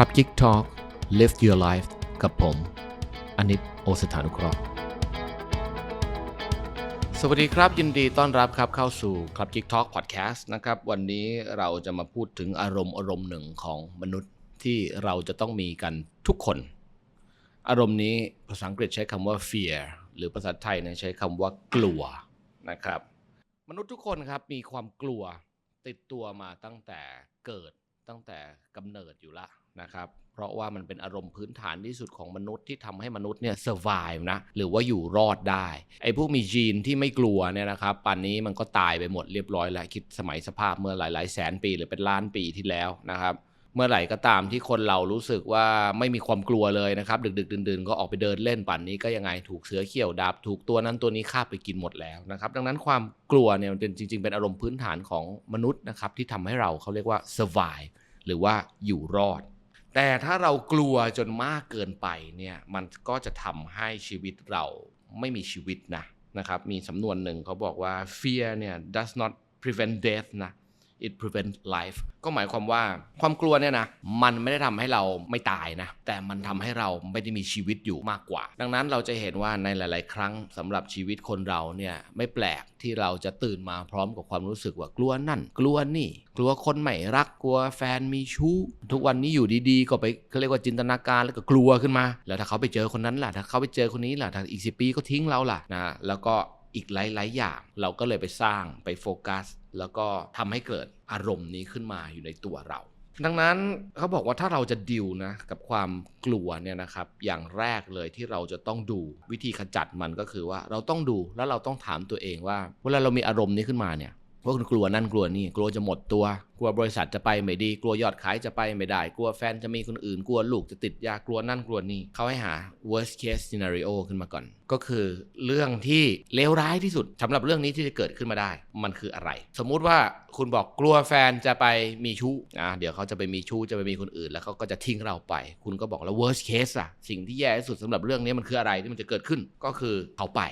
ครับ Geek Talk Live Your Life กับผมอนิตโอสถานุเคราะห์ สวัสดีครับยินดีต้อนรับครับเข้าสู่ Club Geek Talk Podcast นะครับ วันนี้เราจะมาพูดถึงอารมณ์อารมณ์หนึ่งของมนุษย์ที่เราจะต้องมีกันทุกคน อารมณ์นี้ภาษาอังกฤษใช้คำว่า fear หรือภาษาไทยเนี่ยใช้คำว่ากลัวนะครับ มนุษย์ทุกคนครับมีความกลัวติดตัวมาตั้งแต่เกิดตั้งแต่กำเนิดอยู่ละ นะครับเพราะว่ามันเป็นอารมณ์พื้นฐานที่สุดของมนุษย์ที่ทำให้มนุษย์เนี่ย survive นะหรือว่าอยู่รอดได้ไอ้พวกมียีนที่ไม่กลัวเนี่ยนะครับป่านนี้มันก็ตายไปหมดเรียบร้อยแล้วคิดสมัยสภาพเมื่อหลายๆแสนปีหรือเป็นล้านปีที่แล้วนะครับเมื่อไหร่ก็ตามที่คนเรารู้สึกว่าไม่มีความกลัวเลยนะครับ ดึก ๆ ดื่นๆ ก็ออกไปเดินเล่นป่านนี้ก็ยังไงถูกเสือเขี่ยวดับถูกตัวนั้นตัวนี้คาไปกินหมดแล้วนะครับ ดังนั้นความกลัวเนี่ยมันเป็นจริง ๆ เป็นอารมณ์พื้นฐานของมนุษย์นะครับที่ทำให้เราเขาเรียกว่า survive หรือว่าอยู่รอด แต่ถ้าเรากลัวจนมากเกินไปเนี่ยมันก็จะทำให้ชีวิตเราไม่มีชีวิตนะนะครับมีสำนวนหนึ่งเขาบอกว่า fear เนี่ย does not prevent death นะ it prevent life ก็หมายความว่าความกลัวเนี่ยนะมันไม่ได้ทำให้เราไม่ตายนะ แต่มันทำให้เราไม่ได้มีชีวิตอยู่มากกว่า ดังนั้นเราจะเห็นว่าในหลาย ๆ ครั้งสำหรับชีวิตคนเราเนี่ยไม่แปลกที่เราจะตื่นมาพร้อมกับความรู้สึกว่ากลัวนั่น กลัวนี่ กลัวคนไม่รักกลัวแฟนมีชู้ ทุกวันนี้อยู่ดีๆ ก็ไปเขาเรียกว่าจินตนาการแล้วก็กลัวขึ้นมา แล้วถ้าเขาไปเจอคนนั้นล่ะถ้าเขาไปเจอคนนี้ล่ะถ้าอีกสิปีก็ทิ้งเราล่ะนะแล้วก็อีกหลาย ๆ อย่าง เราก็เลยไปสร้างไปโฟกัส แล้วก็ทำให้เกิดอารมณ์นี้ขึ้นมาอยู่ในตัวเรา ดังนั้นเขาบอกว่าถ้าเราจะดิวนะกับความกลัวเนี่ยนะครับ อย่างแรกเลยที่เราจะต้องดูวิธีขจัดมันก็คือว่าเราต้องดูแล้วเราต้องถามตัวเองว่า เวลาเรามีอารมณ์นี้ขึ้นมาเนี่ย ว่าคุณกลัวนั่นกลัวนี่กลัวจะหมดตัว กลัวบริษัทจะไปไม่ดี กลัวยอดขายจะไปไม่ได้ กลัวแฟนจะมีคนอื่น กลัวลูกจะติดยากลัวนั่นกลัวนี่เขาให้หา worst case scenario ขึ้นมาก่อน ก็คือเรื่องที่เลวร้ายที่สุดสำหรับเรื่องนี้ที่จะเกิดขึ้นมาได้ มันคืออะไร สมมุติว่าคุณบอกกลัวแฟนจะไปมีชู้อะเดี๋ยวเขาจะไปมีชู้จะไปมีคนอื่น แล้วเขาก็จะทิ้งเราไป คุณก็บอกแล้ว worst case อะสิ่งที่แย่ที่สุดสำหรับเรื่องนี้มันคืออะไรที่มันจะเกิดขึ้นก็คือเขาไป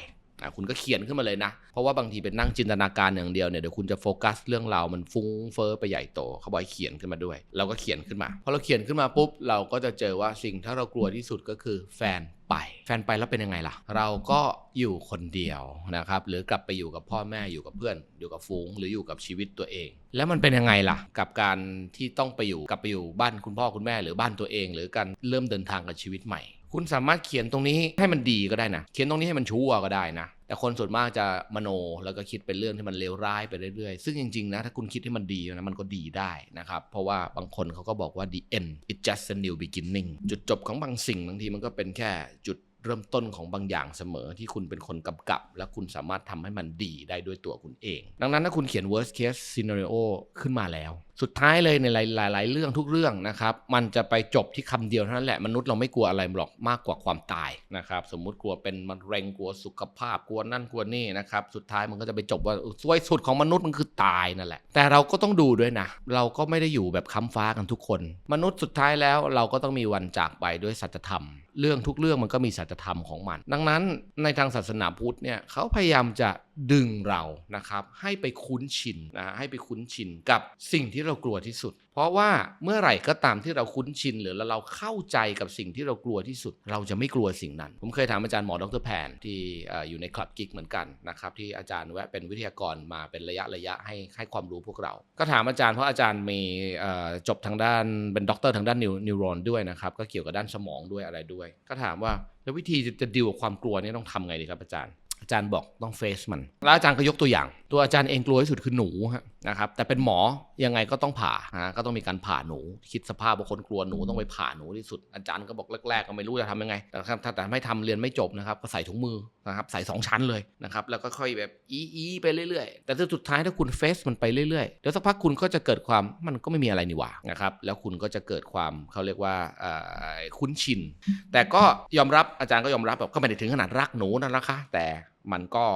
อะคุณก็เขียนขึ้นมาเลยนะ เพราะว่าบางทีเป็นนั่งจินตนาการอย่างเดียวเนี่ยเดี๋ยวคุณจะโฟกัสเรื่องราวมันฟุ้งเฟ้อไปใหญ่โตเขาบอกให้เขียนขึ้นมาด้วย เราก็เขียนขึ้นมาพอเราเขียนขึ้นมาปุ๊บเราก็จะเจอว่าสิ่งที่เรากลัวที่สุดก็คือแฟนไป แฟนไปแล้วเป็นยังไงล่ะ เราก็อยู่คนเดียวนะครับหรือกลับไปอยู่กับพ่อแม่อยู่กับเพื่อน อยู่กับฟูงหรืออยู่กับชีวิตตัวเอง แล้วมันเป็นยังไงล่ะ กับการที่ต้องไปอยู่กลับไปอยู่บ้านคุณพ่อคุณแม่หรือบ้านตัวเอง หรือการเริ่มเดินทางกับชีวิตใหม่ คุณสามารถเขียนตรงนี้ให้มันดีก็ได้นะ เขียนตรงนี้ให้มันชั่วก็ได้นะ แต่คนส่วนมากจะมโนแล้วก็คิดเป็นเรื่องที่มันเลวร้ายไปเรื่อยๆ ซึ่งจริงๆนะถ้าคุณคิดให้มันดีนะมันก็ดีได้นะครับ เพราะว่าบางคนเขาก็บอกว่า the end it just a new beginning จุดจบของบางสิ่งบางทีมันก็เป็นแค่จุด เริ่มต้นของบางอย่างเสมอที่คุณเป็นคนกำกับ และคุณสามารถทำให้มันดีได้ด้วยตัวคุณเอง ดังนั้นถ้าคุณเขียน worst case scenario ขึ้นมาแล้ว สุดท้ายเลยในหลาย ๆ เรื่องทุกเรื่องนะครับ มันจะไปจบที่คำเดียวเท่านั้นแหละ มนุษย์เราไม่กลัวอะไรหรอกมากกว่าความตายนะครับ สมมุติกลัวเป็นมะเร็งกลัวสุขภาพกลัวนั่นกลัวนี่นะครับ สุดท้ายมันก็จะไปจบว่าซวยสุดของมนุษย์มันคือตายนั่นแหละ แต่เราก็ต้องดูด้วยนะ เราก็ไม่ได้อยู่แบบค้ำฟ้ากันทุกคน มนุษย์สุดท้ายแล้วเราก็ต้องมีวันจากไปด้วยสัจธรรม เรื่องทุกเรื่องมันก็มีสัจธรรมของมัน ดังนั้นในทางศาสนาพุทธเนี่ยเขาพยายามจะดึงเรานะครับให้ไปคุ้นชินนะให้ไปคุ้นชินกับสิ่งที่เรากลัวที่สุด เพราะว่าเมื่อไหร่ก็ตามที่เราคุ้นชินหรือเราเข้าใจกับสิ่งที่เรากลัวที่สุด เราจะไม่กลัวสิ่งนั้น ผมเคยถามอาจารย์หมอดรแพนที่อยู่ในคลับกิกเหมือนกันนะครับที่อาจารย์แวะเป็นวิทยากรมาเป็นระยะระยะให้ให้ความรู้พวกเรา ก็ถามอาจารย์เพราะอาจารย์มีจบทางด้านเป็นด็อกเตอร์ทางด้านนิวนิวรอนด้วยนะครับก็เกี่ยวกับด้านสมองด้วยอะไรด้วย ก็ถามว่าแล้ววิธีจะดีลกับความกลัวนี่ต้องทำไงดีครับอาจารย์ อาจารย์บอกต้องเฟซมัน แล้วอาจารย์ก็ยกตัวอย่าง ตัวอาจารย์เองกลัวที่สุดคือหนูฮะนะครับ แต่เป็นหมอยังไงก็ต้องผ่านะก็ต้องมีการผ่าหนู คิดสภาพว่าคนกลัวหนูต้องไปผ่าหนูที่สุด อาจารย์ก็บอกแรกๆก็ไม่รู้จะทำยังไง แต่ถ้าถ้าแต่ไม่ทำเรียนไม่จบนะครับก็ใส่ถุงมือนะครับใส่สองชั้นเลยนะครับ แล้วก็ค่อยแบบอีอีไปเรื่อยๆ แต่สุดท้ายถ้าคุณเฟซมันไปเรื่อยๆ เดี๋ยวสักพักคุณก็จะเกิดความมันก็ไม่มีอะไรนี่หว่านะครับ แล้วคุณก็จะเกิดความเขาเรียกว่าเอ่อคุ้นชิน แต่ก็ยอมรับอาจารย์ก็ยอมรับแบบก็ไม่ได้ถึงขนาดรักหนูนั่นนะคะแต่ มันก็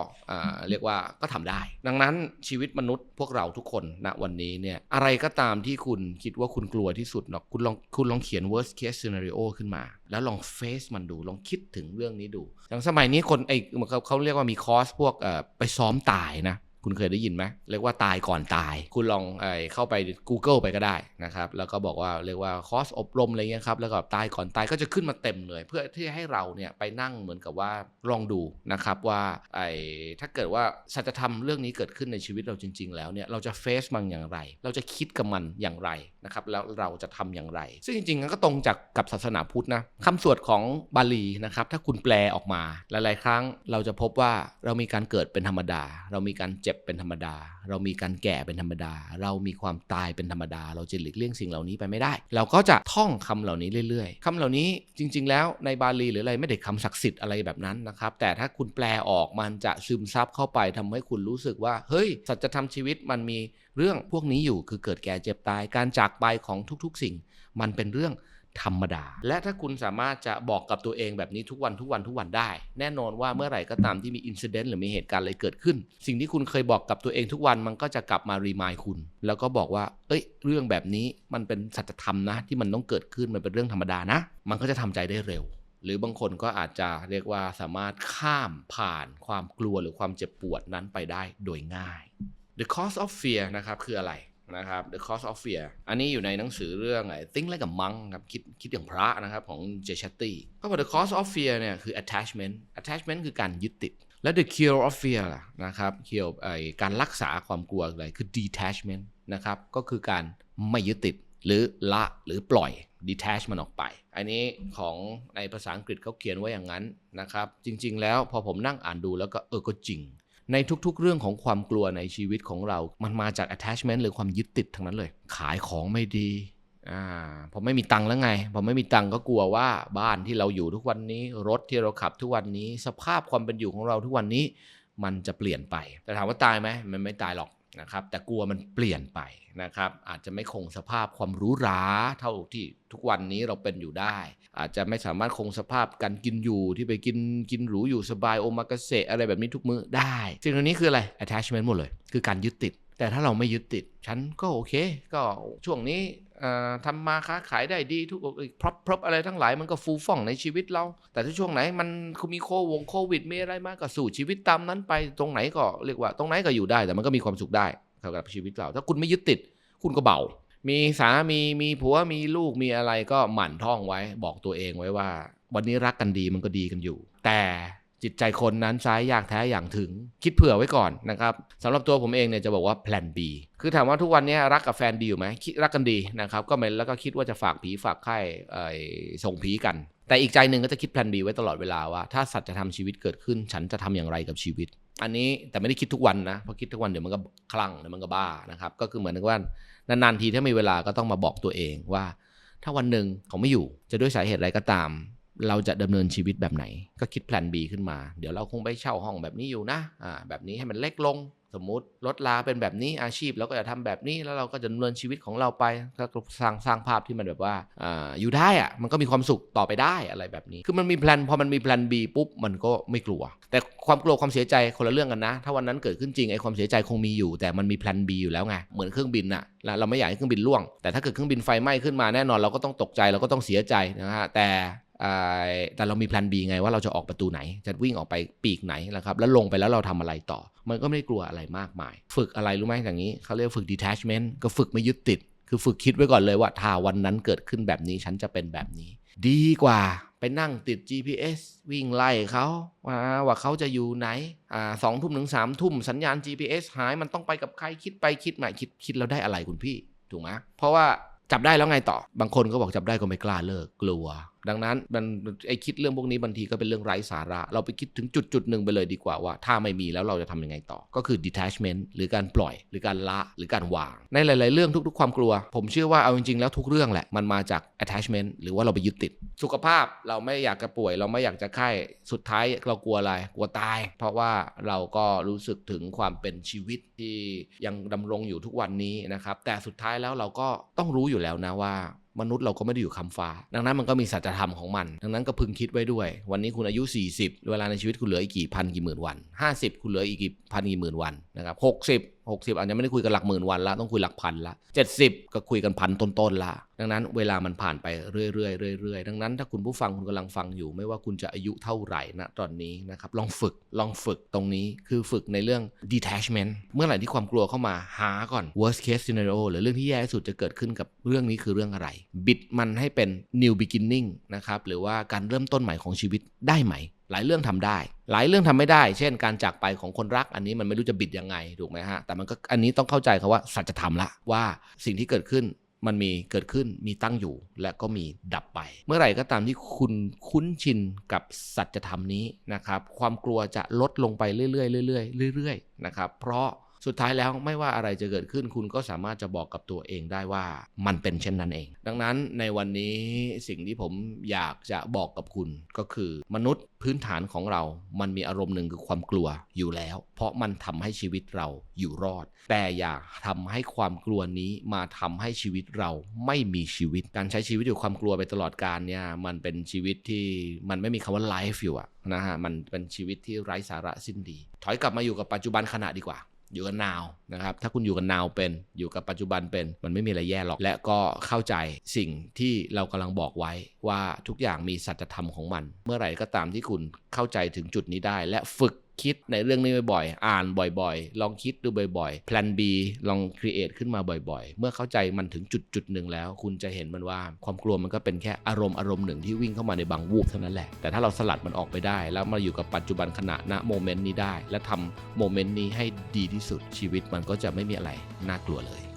เรียกว่าก็ทำได้ ดังนั้นชีวิตมนุษย์พวกเราทุกคนณวันนี้เนี่ยอะไรก็ตามที่คุณคิดว่าคุณกลัวที่สุดเนาะคุณลองคุณลองเขียน worst case scenario ขึ้นมา แล้วลองเฟซมันดูลองคิดถึงเรื่องนี้ดูอย่างสมัยนี้คนไอ้เขาเขาเรียกว่ามีคอร์สพวกไปซ้อมตายนะ คุณเคยได้ยินไหมเรียกว่าตายก่อนตาย คุณลองไอเข้าไป Google ไปก็ได้นะครับ แล้วก็บอกว่าเรียกว่าคอร์สอบรมอะไรเงี้ยครับ แล้วก็ตายก่อนตายก็จะขึ้นมาเต็มเลย เพื่อที่ให้เราเนี่ยไปนั่งเหมือนกับว่าลองดูนะครับว่าไอ้ถ้าเกิดว่าสัจธรรมเรื่องนี้เกิดขึ้นในชีวิตเราจริง ๆ แล้วเนี่ยเราจะเฟซมันอย่างไร เราจะคิดกับมันอย่างไรนะครับ แล้วเราจะทำอย่างไร ซึ่งจริงๆก็ตรงจากกับศาสนาพุทธนะคำสวดของบาลีนะครับ ถ้าคุณแปลออกมาหลายๆ ครั้งเราจะพบว่าเรามีการเกิดเป็นธรรมดา เรามีการเจ็บเป็นธรรมดา เรามีการแก่เป็นธรรมดา เรามีความตายเป็นธรรมดา เราจะหลีกเลี่ยงสิ่งเหล่านี้ไปไม่ได้ เราก็จะท่องคำเหล่านี้เรื่อยๆคำเหล่านี้จริง ๆ แล้วในบาลีหรืออะไรไม่ได้คำศักดิ์สิทธิ์อะไรแบบนั้นนะครับ แต่ถ้าคุณแปลออกมันจะซึมซับเข้าไปทำให้คุณรู้สึกว่า เฮ้ย สัจธรรมชีวิตมันมีเรื่องพวกนี้อยู่คือเกิดแก่เจ็บตายการจากไปของทุกๆ สิ่ง มันเป็นเรื่อง ธรรมดา และถ้าคุณสามารถจะบอกกับตัวเองแบบนี้ทุกวันทุกวันทุกวันได้ แน่นอนว่าเมื่อไหร่ก็ตามที่มีอินซิเดนต์หรือมีเหตุการณ์อะไรเกิดขึ้น สิ่งที่คุณเคยบอกกับตัวเองทุกวันมันก็จะกลับมารีมายคุณ แล้วก็บอกว่า เอ้ย เรื่องแบบนี้มันเป็นสัจธรรมนะ ที่มันต้องเกิดขึ้นมันเป็นเรื่องธรรมดานะ มันก็จะทำใจได้เร็ว หรือบางคนก็อาจจะเรียกว่าสามารถข้ามผ่านความกลัวหรือความเจ็บปวดนั้นไปได้โดยง่าย The cause of fear นะครับคืออะไร นะครับ The cause of fear อันนี้อยู่ในหนังสือเรื่องไอ้ Think like a monk ครับคิดคิดอย่างพระนะครับของเจชัตตี้ก็บอก The cause of fear เนี่ยคือ attachment attachment คือการยึดติด และ the cure of fear ล่ะนะครับ cure ไอ้การรักษาความกลัวอะไรคือ detachment นะครับก็คือการไม่ยึดติดหรือละหรือปล่อย detach มันออกไป อันนี้ของในภาษาอังกฤษเขาเขียนไว้อย่างนั้นนะครับ จริง ๆ แล้วพอผมนั่งอ่านดูแล้วก็เออก็จริง ในทุกๆ เรื่องของความกลัวในชีวิตของเรา มันมาจาก attachment หรือความยึดติดทั้งนั้นเลย ขายของไม่ดีอ่าพอไม่มีตังค์แล้วไงพอไม่มีตังค์ก็กลัวว่าบ้านที่เราอยู่ทุกวันนี้ รถที่เราขับทุกวันนี้ สภาพความเป็นอยู่ของเราทุกวันนี้ มันจะเปลี่ยนไป แต่ถามว่าตายไหมมันไม่ตายหรอก นะครับแต่กลัวมันเปลี่ยนไปนะครับอาจจะไม่คงสภาพความหรู้หราเท่าที่ทุกวันนี้เราเป็นอยู่ได้ อาจจะไม่สามารถคงสภาพการกินอยู่ที่ไปกินกินหรูอยู่สบายโอมากาเสะอะไรแบบนี้ทุกมื้อได้สิ่งเหล่านี้คืออะไร attachment หมดเลย คือการยึดติด แต่ถ้าเราไม่ยึดติด ฉันก็โอเค ก็ช่วงนี้ทำมาค้าขายได้ดีทุกพร็อพพร็อพอะไรทั้งหลายมันก็ฟูฟ่องในชีวิตเรา แต่ถ้าช่วงไหนมันมีโควงโควิดมีอะไรมาก็สู่ชีวิตตามนั้นไปตรงไหนก็เรียกว่า ตรงไหนก็อยู่ได้แต่มันก็มีความสุขได้สำหรับชีวิตเรา ถ้าคุณไม่ยึดติด คุณก็เบา มีสามีมีผัวมีลูกมีอะไรก็หมั่นท่องไว้ บอกตัวเองไว้ว่า วันนี้รักกันดีมันก็ดีกันอยู่ แต่ จิตใจคนนั้นซ้ายอยากแท้อย่างถึง คิดเผื่อไว้ก่อนนะครับสำหรับตัวผมเองเนี่ยจะบอกว่าแพลน B คือถามว่าทุกวันนี้รักกับแฟนดีอยู่ไหมคิดรักกันดีนะครับก็ไม่แล้วก็คิดว่าจะฝากผีฝากไข่ส่งผีกัน แต่อีกใจหนึ่งก็จะคิดแพลน B ไว้ตลอดเวลาว่า ถ้าสัตว์จะทำชีวิตเกิดขึ้น ฉันจะทำอย่างไรกับชีวิต อันนี้แต่ไม่ได้คิดทุกวันนะเพราะคิดทุกวันเดี๋ยวมันก็คลั่งเดี๋ยวมันก็บ้านะครับก็คือเหมือนกับว่านานๆทีถ้ามีเวลาก็ต้องมาบอกตัวเองว่า ถ้าวันหนึ่งเขาไม่อยู่จะด้วยสาเหตุอะไรก็ตาม เราจะดำเนินชีวิตแบบไหน ก็คิดแพลน B ขึ้นมา เดี๋ยวเราคงไปเช่าห้องแบบนี้อยู่นะอ่าแบบนี้ให้มันเล็กลง สมมุติลดลาเป็นแบบนี้อาชีพเราก็จะทำแบบนี้แล้วเราก็จะดำเนินชีวิตของเราไปก็สร้างสร้างภาพที่มันแบบว่าอ่าอยู่ได้อะมันก็มีความสุขต่อไปได้อะไรแบบนี้ คือมันมีแพลนพอมันมีแพลน B ปุ๊บมันก็ไม่กลัว แต่ความกลัวความเสียใจคนละเรื่องกันนะ ถ้าวันนั้นเกิดขึ้นจริงไอ้ความเสียใจคงมีอยู่ แต่มันมีแพลน B อยู่แล้วไงเหมือนเครื่องบินน่ะแล้วเราไม่อยากให้เครื่องบินล่วง แต่ถ้าเกิดเครื่องบินไฟไหม้ขึ้นมาแน่นอนเราก็ต้องตกใจเราก็ต้องเสียใจนะฮะแต่ แต่เรามีแพลน B ไงว่าเราจะออกประตูไหน จะวิ่งออกไปปีกไหนนะครับ แล้วลงไปแล้วเราทำอะไรต่อ มันก็ไม่ได้กลัวอะไรมากมาย ฝึกอะไรรู้ไหมอย่างนี้เขาเรียกฝึก detachment ก็ฝึกไม่ยึดติด คือฝึกคิดไว้ก่อนเลยว่าถ้าวันนั้นเกิดขึ้นแบบนี้ฉันจะเป็นแบบนี้ ดีกว่าไปนั่งติด GPS วิ่งไล่เขาว่าว่าเขาจะอยู่ไหนอ่าสองทุ่มถึงสามทุ่มสัญญาณ GPS หายมันต้องไปกับใครคิดไปคิดมาคิดคิดแล้วได้อะไรคุณพี่ถูกไหมเพราะว่าจับได้แล้วไงต่อบางคนก็บอกจับได้ก็ไม่กล้าเลิกกลัวดังนั้นมันไอคิดเรื่องพวกนี้บางทีก็เป็นเรื่องไร้สาระ เราไปคิดถึงจุดจุดหนึ่งไปเลยดีกว่าว่า ถ้าไม่มีแล้วเราจะทำยังไงต่อ ก็คือ detachment หรือการปล่อย หรือการละหรือการวาง ในหลาย ๆ เรื่องทุก ๆ ความกลัว ผมเชื่อว่าเอาจริง ๆ แล้วทุกเรื่องแหละมันมาจาก attachment หรือว่าเราไปยึดติด สุขภาพเราไม่อยากจะป่วย เราไม่อยากจะไข้สุดท้ายเรากลัวอะไรกลัวตาย เพราะว่าเราก็รู้สึกถึงความเป็นชีวิตที่ยังดำรงอยู่ทุกวันนี้นะครับแต่สุดท้ายแล้วเราก็ต้องรู้อยู่แล้วนะว่า มนุษย์เราก็ไม่ได้อยู่คำฟ้า ดังนั้นมันก็มีสัจธรรมของมัน ดังนั้นก็พึงคิดไว้ด้วย วันนี้คุณอายุ 40 เวลาในชีวิตคุณเหลืออีกกี่พันกี่หมื่นวัน 50 คุณเหลืออีกกี่พันกี่หมื่นวันนะครับ60 60 อาจจะไม่ได้คุยกันหลักหมื่นวันละต้องคุยหลักพันละ 70 ก็คุยกันพันต้นๆละดังนั้นเวลามันผ่านไปเรื่อยๆเรื่อยๆดังนั้นถ้าคุณผู้ฟังคุณกำลังฟังอยู่ ไม่ว่าคุณจะอายุเท่าไหร่นะตอนนี้นะครับลองฝึกลองฝึกตรงนี้คือฝึกในเรื่อง detachment เมื่อไหร่ที่ความกลัวเข้ามาหาก่อน worst case scenario หรือเรื่องที่แย่ที่สุดจะเกิดขึ้นกับเรื่องนี้คือเรื่องอะไร บิดมันให้เป็น new beginning นะครับหรือว่าการเริ่มต้นใหม่ของชีวิตได้ไหม หลายเรื่องทำได้ หลายเรื่องทำไม่ได้ เช่น การจากไปของคนรักอันนี้มันไม่รู้จะบิดยังไงถูกไหมฮะ แต่มันก็อันนี้ต้องเข้าใจครับว่าสัจธรรมละว่าสิ่งที่เกิดขึ้นมันมีเกิดขึ้นมีตั้งอยู่และก็มีดับไป เมื่อไหร่ก็ตามที่คุณคุ้นชินกับสัจธรรมนี้นะครับ ความกลัวจะลดลงไปเรื่อยๆเรื่อยๆเรื่อยๆนะครับ เพราะ สุดท้ายแล้วไม่ว่าอะไรจะเกิดขึ้นคุณก็สามารถจะบอกกับตัวเองได้ว่ามันเป็นเช่นนั้นเอง ดังนั้นในวันนี้สิ่งที่ผมอยากจะบอกกับคุณก็คือ มนุษย์พื้นฐานของเรา มันมีอารมณ์หนึ่งคือความกลัวอยู่แล้ว เพราะมันทำให้ชีวิตเราอยู่รอด แต่อย่าทำให้ความกลัวนี้มาทำให้ชีวิตเราไม่มีชีวิตการใช้ชีวิตอยู่ความกลัวไปตลอดกาลเนี่ยมันเป็นชีวิตที่มันไม่มีคำว่าไลฟ์อยู่อะนะฮะมันเป็นชีวิตที่ไร้สาระสิ้นดี ถอยกลับมาอยู่กับปัจจุบันขณะดีกว่า อยู่กับนาวนะครับ ถ้าคุณอยู่กับนาวเป็น อยู่กับปัจจุบันเป็น มันไม่มีอะไรแย่หรอก และก็เข้าใจสิ่งที่เรากำลังบอกไว้ว่าทุกอย่างมีสัจธรรมของมัน เมื่อไหร่ก็ตามที่คุณเข้าใจถึงจุดนี้ได้ และฝึก คิดในเรื่องนี้บ่อยๆ อ่านบ่อยๆ ลองคิดดูบ่อยๆ แพลน B ลองครีเอทขึ้นมาบ่อยๆ เมื่อเข้าใจมันถึงจุดจุดๆหนึ่งแล้ว คุณจะเห็นมันว่า ความกลัวมันก็เป็นแค่อารมณ์อารมณ์หนึ่งที่วิ่งเข้ามาในบางวูบเท่านั้นแหละ แต่ถ้าเราสลัดมันออกไปได้ แล้วมาอยู่กับปัจจุบันขณะณโมเมนต์นี้ได้ และทำโมเมนต์นี้ให้ดีที่สุดชีวิตมันก็จะไม่มีอะไรน่ากลัวเลย